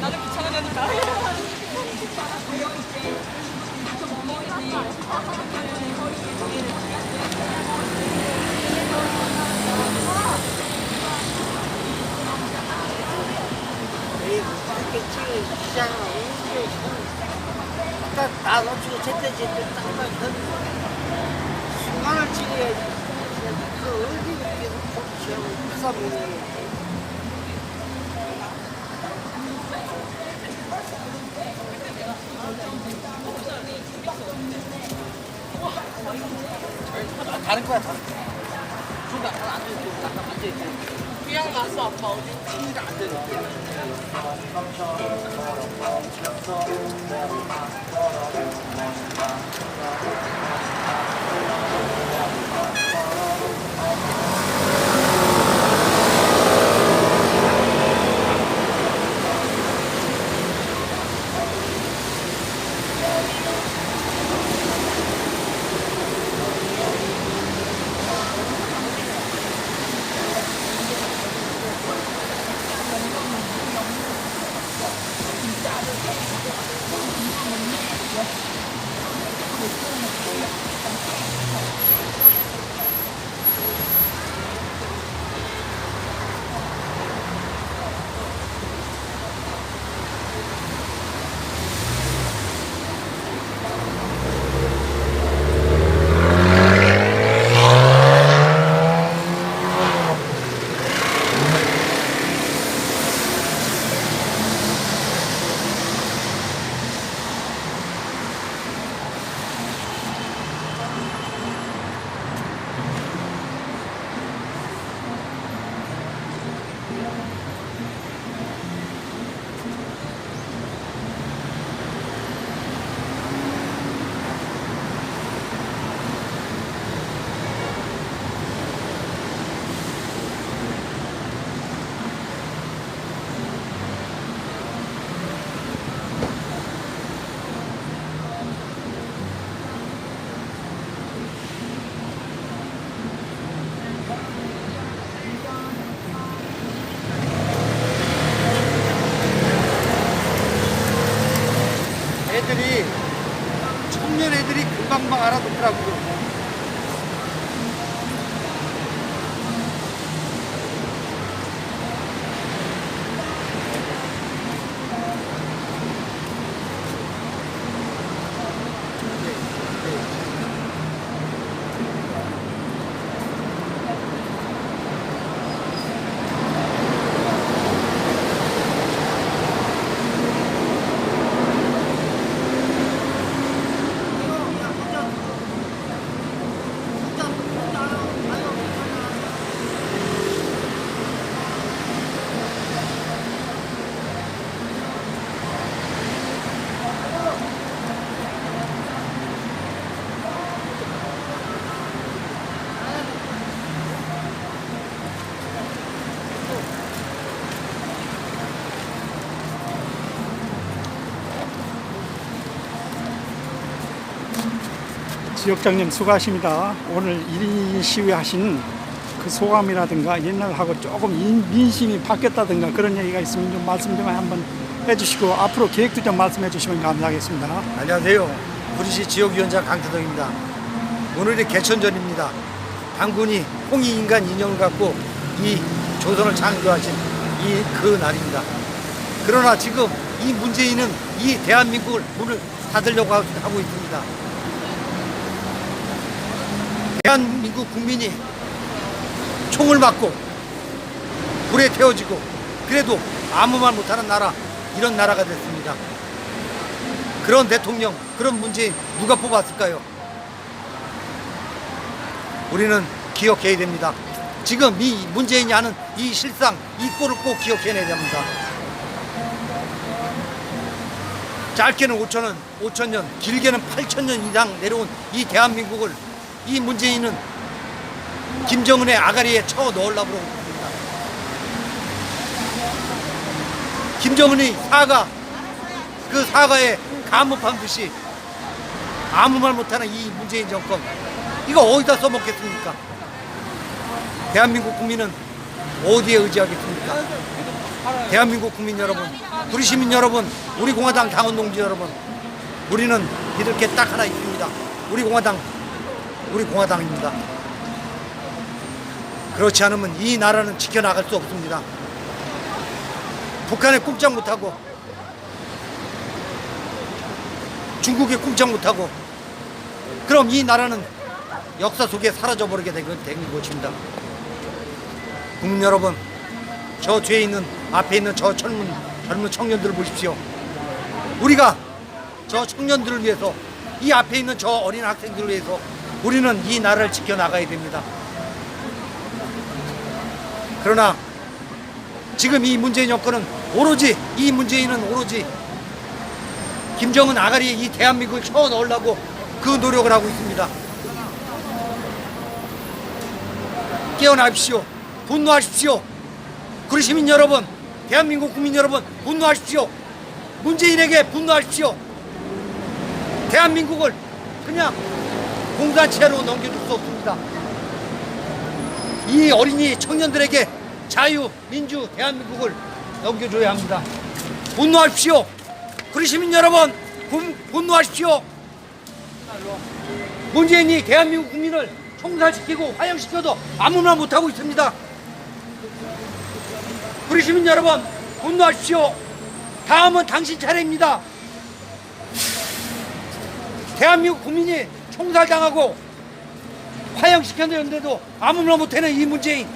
나는 귀찮으니까. 놓치고 제때 제때 딱딱 순간을 찍어야지 그 어디를 계속 복취하고 부사보는 다른 거야 다른 거. 중간 앉아 있고 딱 앉아 있고. 그냥 가서 아빠 어디? 친구가 앉아 있고. 애 지역장님 수고하십니다. 오늘 1인 시위 하신 그 소감이라든가 옛날하고 조금 인- 민심이 바뀌었다든가 그런 얘기가 있으면 좀 말씀 좀 한번 해주시고 앞으로 계획도 좀 말씀해 주시면 감사하겠습니다. 안녕하세요. 구리시 지역위원장 강태동입니다. 오늘이 개천절입니다. 당군이 홍익 인간 인형을 갖고 이 조선을 창조하신 이 그 날입니다. 그러나 지금 이 문재인은 이 대한민국을 문을 닫으려고 하- 하고 있습니다. 대한민국 국민이 총을 맞고 불에 태워지고 그래도 아무 말 못하는 나라 이런 나라가 됐습니다. 그런 대통령, 그런 문재인 누가 뽑았을까요? 우리는 기억해야 됩니다. 지금 이 문재인이 하는 이 실상, 이 꼴을 꼭 기억해내야 됩니다. 짧게는 5천년, 5천년, 길게는 8천년 이상 내려온 이 대한민국을 이 문재인은 김정은의 아가리에 쳐 넣으려고 있습니다. 김정은의 사과, 그 사과에 가뭄한 듯이 아무 말 못하는 이 문재인 정권, 이거 어디다 써먹겠습니까? 대한민국 국민은 어디에 의지하겠습니까? 대한민국 국민 여러분, 우리 시민 여러분, 우리 공화당 당원 동지 여러분, 우리는 믿을 게딱 하나 있습니다. 우리 공화당, 우리 공화당입니다. 그렇지 않으면 이 나라는 지켜나갈 수 없습니다. 북한에 꼼짝 못하고 중국에 꼼짝 못하고 그럼 이 나라는 역사 속에 사라져 버리게 된, 건- 된 것입니다. 국민 여러분, 저 뒤에 있는 앞에 있는 저 젊은 젊은 청년들을 보십시오. 우리가 저 청년들을 위해서 이 앞에 있는 저 어린 학생들을 위해서 우리는 이 나라를 지켜 나가야 됩니다. 그러나 지금 이 문재인 정권은 오로지 이 문재인은 오로지 김정은 아가리에 이 대한민국을 쳐 넣으려고 그 노력을 하고 있습니다. 깨어나십시오. 분노하십시오. 우리 시민 여러분, 대한민국 국민 여러분, 분노하십시오. 문재인에게 분노하십시오. 대한민국을 그냥 공산체로 넘겨줄 수 없습니다. 이 어린이 청년들에게 자유, 민주, 대한민국을 넘겨줘야 합니다. 분노하십시오. 우리 시민 여러분, 분, 분노하십시오. 문재인이 대한민국 국민을 총살시키고 화형시켜도 아무 말 못하고 있습니다. 우리 시민 여러분, 분노하십시오. 다음은 당신 차례입니다. 대한민국 국민이 총살당하고 화형시켰는데도 아무 말 못하는 이 문재인.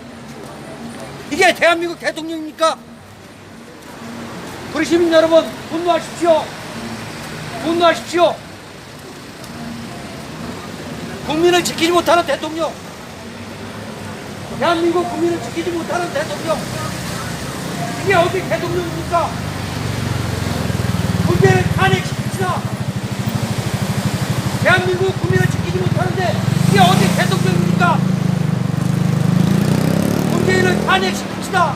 이게 대한민국 대통령입니까? 우리 시민 여러분, 분노하십시오. 분노하십시오. 국민을 지키지 못하는 대통령. 대한민국 국민을 지키지 못하는 대통령. 이게 어디 대통령입니까? 문재인을 탄핵시킵시다. 대한민국 국민을 지키지 못하는데 이게 어디 대통령입니까? 문재인을 탄핵시킵시다.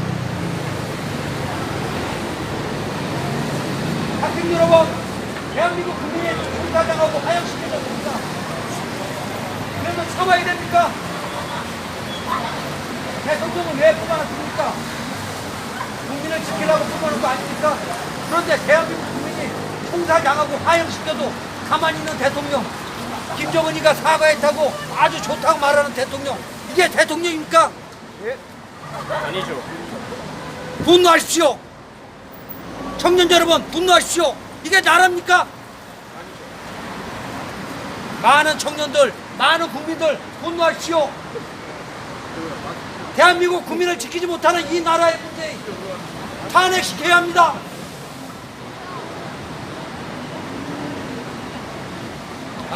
학생 여러분, 대한민국 국민의 총사장하고 하향시켜졌습니다. 그래도 참아야 됩니까? 대통령은 왜 뽑아놨습니까? 국민을 지키려고 뽑아놓은 거 아닙니까? 그런데 대한민국 국민이 총사장하고 하향시켜도 가만히 있는 대통령. 김정은이가 사과했다고 아주 좋다고 말하는 대통령. 이게 대통령입니까? 아니죠. 분노하십시오. 청년 여러분 분노하십시오. 이게 나라입니까? 많은 청년들 많은 국민들 분노하십시오. 대한민국 국민을 지키지 못하는 이 나라의 문제 탄핵시켜야 합니다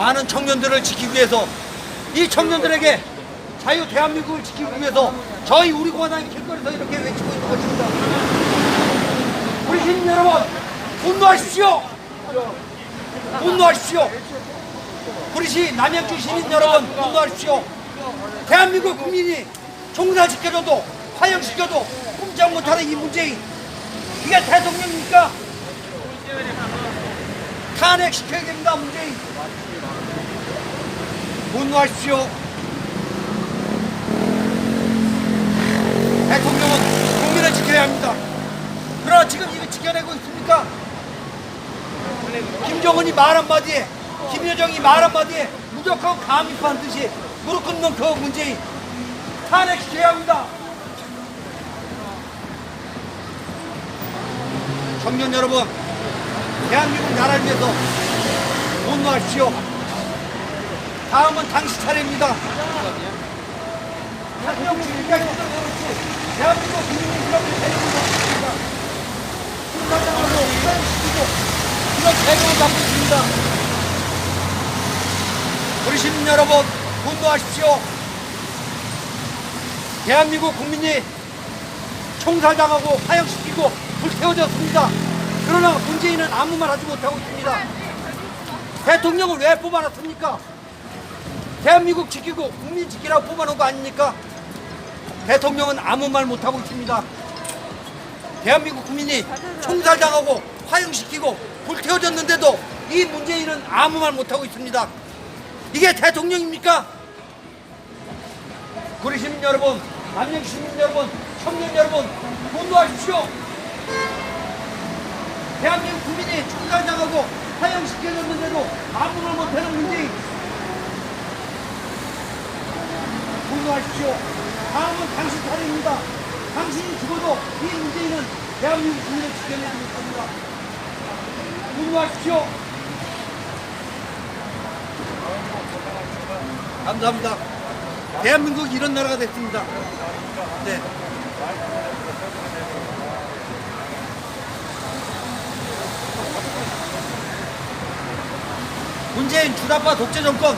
많은 청년들을 지키기 위해서 이 청년들에게 자유 대한민국을 지키기 위해서 저희 우리 공화당이 길거리에서 이렇게 외치고 있는 것입니다. 우리 시민 여러분 분노하십시오. 분노하십시오. 우리 시 남양주 시민 여러분 분노하십시오. 대한민국 국민이 총살시켜줘도 화형시켜도 꼼짝 못하는 이 문재인 이게 대통령입니까? 탄핵시켜야 됩니다 문재인 분노하십시오 대통령은 국민을 지켜야 합니다 그러나 지금 이거 지켜내고 있습니까? 김정은이 말 한마디에 김여정이 말 한마디에 무조건 감입한 듯이 무릎 꿇는 그 문재인 탄핵시켜야 합니다 청년 여러분 대한민국 나라를 위해서 분노하십시오. 다음은 당시 차례입니다. 있습니다. 우리 시민 여러분 분노하십시오. 대한민국 국민이 총살당하고 화형시키고 불태워졌습니다. 그러나 문재인은 아무 말 하지 못하고 있습니다. 대통령을 왜 뽑아놨습니까? 대한민국 지키고 국민 지키라고 뽑아놓은 거 아닙니까? 대통령은 아무 말 못하고 있습니다. 대한민국 국민이 총살당하고 화형시키고 불태워졌는데도 이 문재인은 아무 말 못하고 있습니다. 이게 대통령입니까? 구리 시민 여러분, 남양 시민 여러분, 청년 여러분, 분노하십시오. 대한민국 국민이 총살당하고 화형시켜졌는데도 아무 말 못하는 문재인. 분노하십시오. 다음은 당신 차례입니다. 당신이 죽어도 이 문재인은 대한민국 국민을 지켜내지 못합니다. 분노하십시오. 감사합니다. 대한민국 이런 나라가 됐습니다. 네. 문재인 주다파 독재 정권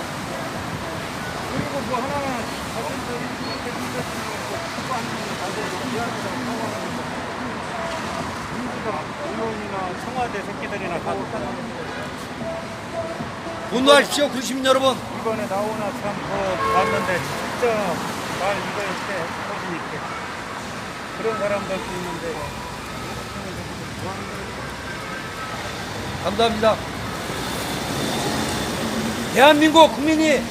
그리고 뭐 하나는 청와대 새끼들이나 가도 분노하십시오, 구시민 여러분. 이번에 나오나 참그 봤는데 진짜 말 이거 이렇게 거기 있게 그런 사람들도 있는데 감사합니다. 대한민국 국민이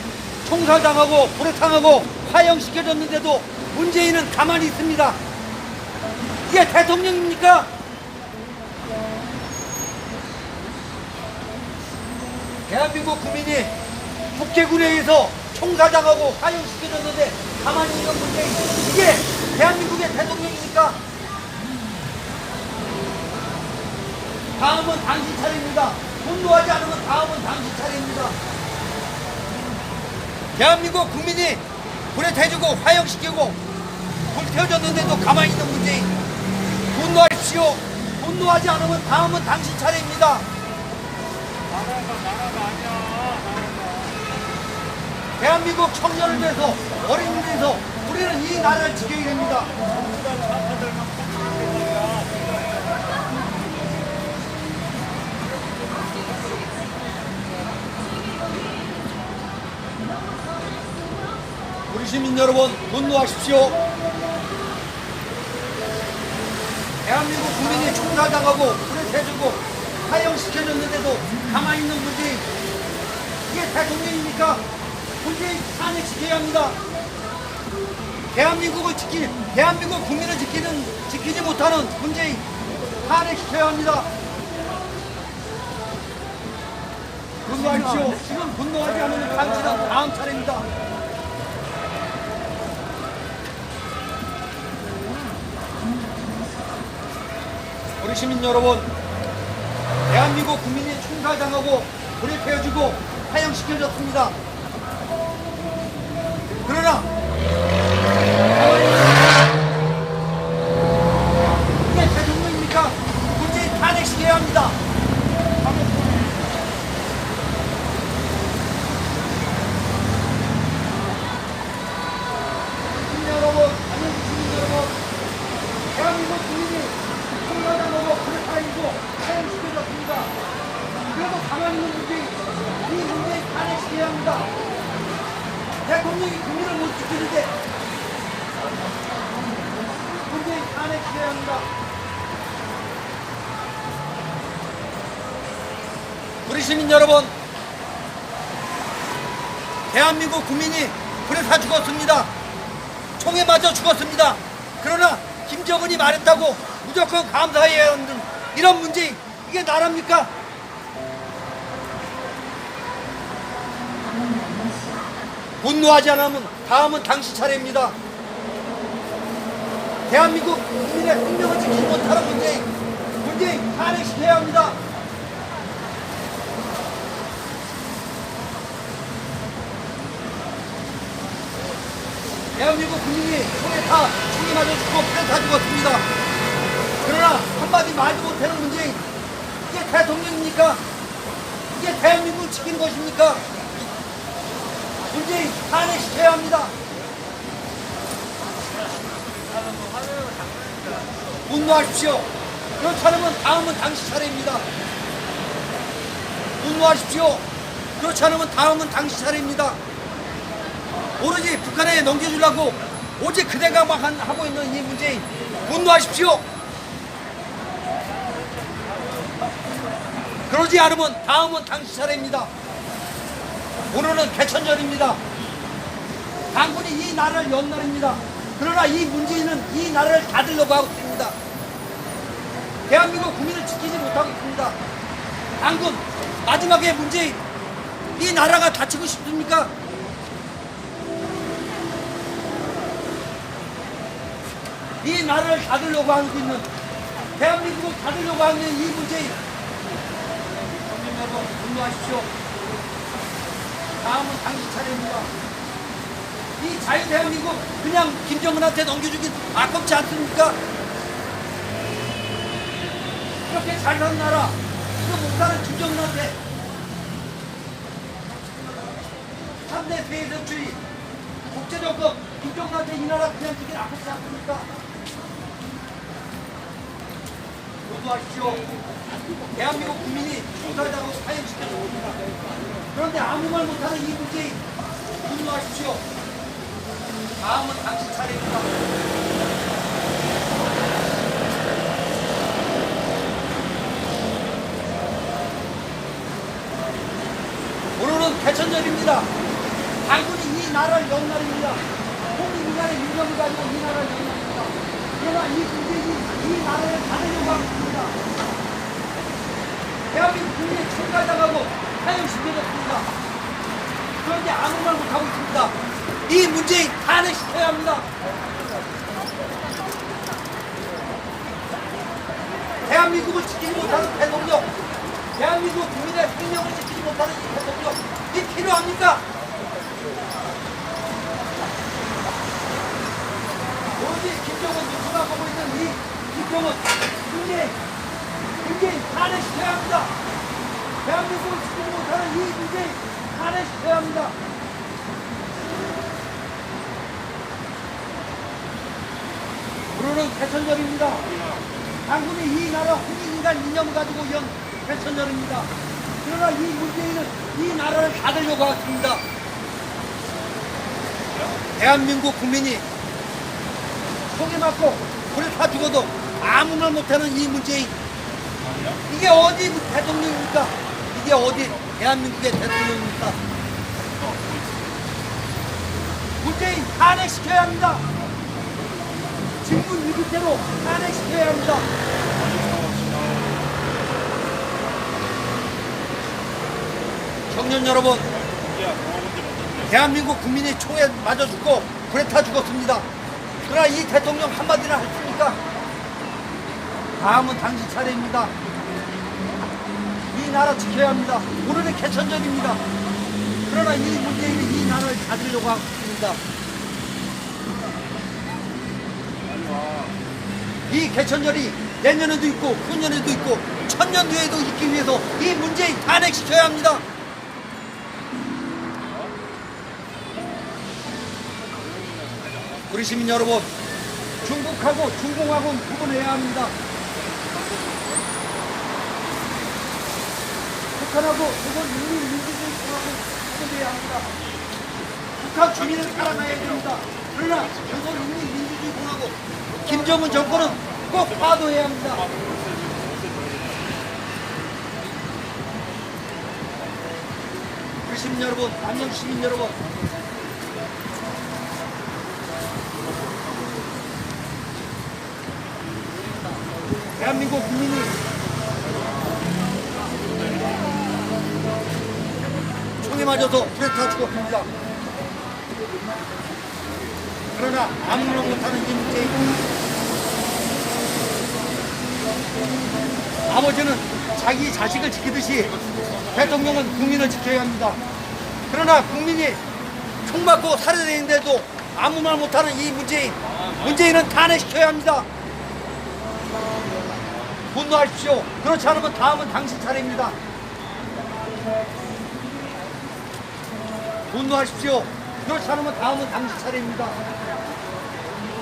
총살당하고 불에 당하고 화형시켜졌는데도 문재인은 가만히 있습니다. 이게 대통령입니까? 대한민국 국민이 북계군에 의해서 총살당하고 화형시켜졌는데 가만히 있는 문재인 이게 대한민국의 대통령입니까? 다음은 당신 차례입니다. 분노하지 않으면 다음은 당신 차례입니다. 대한민국 국민이 불에 태주고 화형시키고 불태워졌는데도 가만히 있는 문재인 분노하십시오. 분노하지 않으면 다음은 당신 차례입니다. 대한민국 청년을 위해서 어린이를 위해서 우리는 이 나라를 지켜야 됩니다. 우리 시민 여러분 분노하십시오. 대한민국 국민이 총살당하고 불에 태주고 화형시켜졌는데도 가만히 있는 문재인 이게 대통령입니까? 문재인 탄핵시켜야 합니다. 대한민국을 지키 대한민국 국민을 지키는 지키지 못하는 문재인 탄핵시켜야 합니다. 분노하십시오. 지금 분노하지 않으면 당신은 다음 차례입니다. 우리 시민 여러분, 대한민국 국민이 총살당하고 불에 태워지고 화형시켜졌습니다. 그러나 이게 대통령입니까? 문재인 탄핵시켜야 합니다. 시민 여러분, 안녕 시민 여러분, 대한민국 국민이 총살당하고 불에 타이고 화형시켜졌습니다. 그래도 가만히 있는 문재인, 이 문재인 탄핵시켜야 합니다. 대통령이 국민을 못 지키는데 문재인 탄핵시켜야 합니다. 우리 시민 여러분, 대한민국 국민이 불에 타 죽었습니다. 총에 맞아 죽었습니다. 그러나 김정은이 말했다고 무조건 감사해야 하는 이런 문제 이게 나랍니까? 분노하지 않으면 다음은 당신 차례입니다. 대한민국 국민의 생명을 지키지 못하는 문재인, 문재인 탄핵시켜야 합니다. 대한민국 국민이 총에 타, 총에 맞아 죽고 불에 타 죽었습니다. 그러나 한마디 말도 못하는 문재인, 이게 대통령입니까? 이게 대한민국을 지키는 것입니까? 문재인 탄핵시켜야 합니다. 분노하십시오. 그렇지 않으면 다음은 당신 차례입니다. 분노하십시오. 그렇지 않으면 다음은 당신 차례입니다. 오로지 북한에 넘겨주려고 오직 그대가 막 한- 하고 있는 이 문제인 분노하십시오. 그러지 않으면 다음은 당신 차례입니다. 오늘은 개천절입니다. 당군이 이 나라를 연 날입니다. 그러나 이 문재인은 이 나라를 닫으려고 하고 있습니다. 대한민국 국민을 지키지 못하고 있습니다. 당군 마지막에 문재인 이 나라가 다치고 싶습니까? 이 나라를 닫으려고 하고 있는 대한민국을 닫으려고 하는 이 문재인 국민 여러분 분노하십시오. 다음은 당신 차례입니다. 이 자유대한민국 그냥 김정은한테 넘겨주긴 아깝지 않습니까? 이렇게 잘 사는 나라 이거 못하는 김정은한테 3대 대전주의 국제정권 김정은한테 이 나라 그냥 주긴 아깝지 않습니까? 모두하십시오. 대한민국 국민이 총살자고 파행시켜줍니다. 그런데 아무 말 못하는 이 문재인 분노하십시오. 다음은 당신 차례입니다. 오늘은 개천절입니다. 당군이 이 나라를 연 날입니다. 홍익인간의 유명을 가지고 이 나라를 연날 그러나 이 문재인이 이 나라를 다르려고 하고 있습니다. 대한민국 국민이 총살당하고 파행시켜졌습니다. 그런데 아무 말 못하고 있습니다. 이 문재인 탄핵시켜야 합니다. 대한민국을 지키지 못하는 대통령, 대한민국 국민의 생명을 지키지 못하는 이 대통령, 이 필요합니까? 오로지 김정은 이 김정은, 문재인, 문재인 탄핵시켜야 합니다. 대한민국을 지키지 못하는 이 문재인 탄핵시켜야 합니다. 오늘은 개천절입니다. 당군이 이 나라 홍익인간 이념을 가지고 연 개천절입니다. 그러나 이 문재인은 이 나라를 닫으려고 왔습니다. 대한민국 국민이 총에 맞고 타 죽어도 아무 말 못하는 이 문재인 이게 어디 대통령입니까? 이게 어디 대한민국의 대통령입니까? 문재인 탄핵시켜야 합니다. 직분 위기대로 탄핵시켜야 합니다. 청년 여러분, 대한민국 국민이 총에 맞아 죽고 불에 타 죽었습니다. 그러나 이 대통령 한마디나 했습니까? 다음은 당신 차례입니다. 이 나라 지켜야 합니다. 오늘은 개천절입니다. 그러나 이 문재인이 이 나라를 가지려고 하고 있습니다. 이 개천절이 내년에도 있고 후년에도 있고 천년 뒤에도 있기 위해서 이 문재인 탄핵시켜야 합니다. 우리 시민 여러분, 중국하고 중공하고는 구분해야 합니다. 북한하고 조선 인민 민주주의공화국 구분해야 합니다. 북한 주민은 살아나야 됩니다. 그러나 조선 인민 민주주의공화국 김정은 정권은 꼭 파도해야 합니다. 우리 시민 여러분, 남양 시민 여러분, 대한민국 국민이 총에 맞아서 타 죽었습니다. 그러나 아무나 못하는 이 문재인 아버지는 자기 자식을 지키듯이 대통령은 국민을 지켜야 합니다. 그러나 국민이 총 맞고 살해되는데도 아무 말 못하는 이 문재인 문재인은 탄핵시켜야 합니다. 분노하십시오. 그렇지 않으면 다음은 당신 차례입니다. 분노하십시오. 그렇지 않으면 다음은 당신 차례입니다.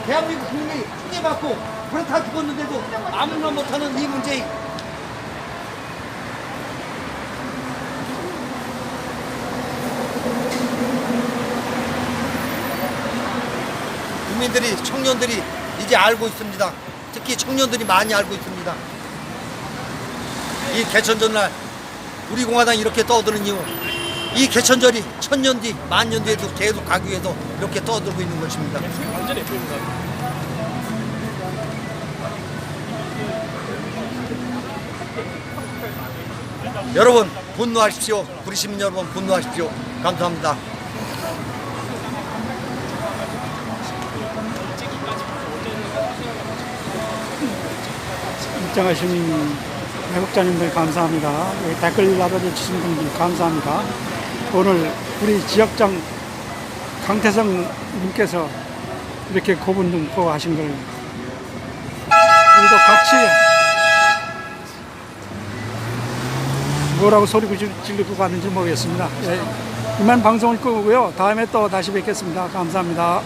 대한민국 국민이 맞고 불에 타 죽었는데도 아무나 못하는 이 문재인. 국민들이 청년들이 이제 알고 있습니다. 특히 청년들이 많이 알고 있습니다. 이 개천절 날 우리 공화당이 이렇게 떠드는 이유 이 개천절이 천년 뒤, 만년 뒤에도 계속 가기 위해서 이렇게 떠들고 있는 것입니다. 여러분 분노하십시오. 우리 시민 여러분 분노하십시오. 감사합니다. 입장하신 애국자님들 감사합니다. 댓글 남아주신 분들 감사합니다. 오늘 우리 지역장 강태성 님께서 이렇게 고분등포 하신 걸 우리도 같이 뭐라고 소리 지르고 가는지 모르겠습니다. 예, 이만 방송을 끄고요. 다음에 또 다시 뵙겠습니다. 감사합니다.